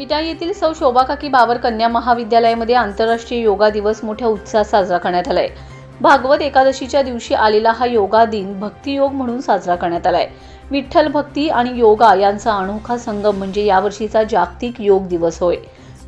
विटा येथील सौ शोभाकाकी बाबर कन्या महाविद्यालयामध्ये आंतरराष्ट्रीय योगा दिवस मोठ्या उत्साहात साजरा करण्यात आलाय. भागवत एकादशीच्या दिवशी आलेला हा योगा दिन भक्तियोग म्हणून साजरा करण्यात आलाय. विठ्ठल भक्ती आणि योगा यांचा अनोखा संगम म्हणजे यावर्षीचा जागतिक योग दिवस होय.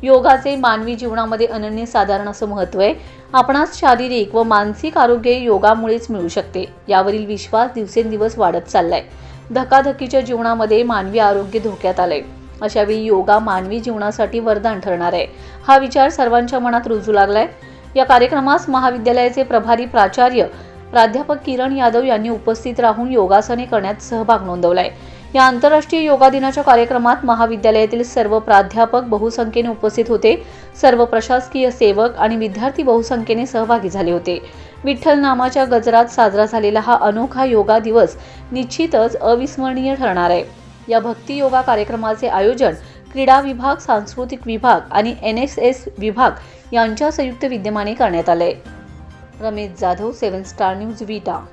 योगाचे मानवी जीवनामध्ये अनन्यसाधारण असं महत्त्व आहे. आपणास शारीरिक व मानसिक आरोग्य योगामुळेच मिळू शकते. यावरील विश्वास दिवसेंदिवस वाढत चाललाय. धकाधकीच्या जीवनामध्ये मानवी आरोग्य धोक्यात आलंय. अशावेळी योगा मानवी जीवनासाठी वरदान ठरणार आहे. हा विचार सर्वांच्या मनात रुजू लागलाय. या कार्यक्रमास महाविद्यालयाचे प्रभारी प्राचार्य प्राध्यापक किरण यादव यांनी उपस्थित राहून योगासने करण्यात सहभाग नोंदवलाय. या आंतरराष्ट्रीय योगा दिनाच्या कार्यक्रमात महाविद्यालयातील सर्व प्राध्यापक बहुसंख्येने उपस्थित होते. सर्व प्रशासकीय सेवक आणि विद्यार्थी बहुसंख्येने सहभागी झाले होते. विठ्ठल नामाच्या गजरात साजरा झालेला हा अनोखा योगा दिवस निश्चितच अविस्मरणीय ठरणार आहे. या भक्ती योगा कार्यक्रमाचे आयोजन क्रीडा विभाग सांस्कृतिक विभाग आणि एन एस एस विभाग यांच्या संयुक्त विद्यमाने करण्यात आले. Ramesh Jadhav seven star news Vita.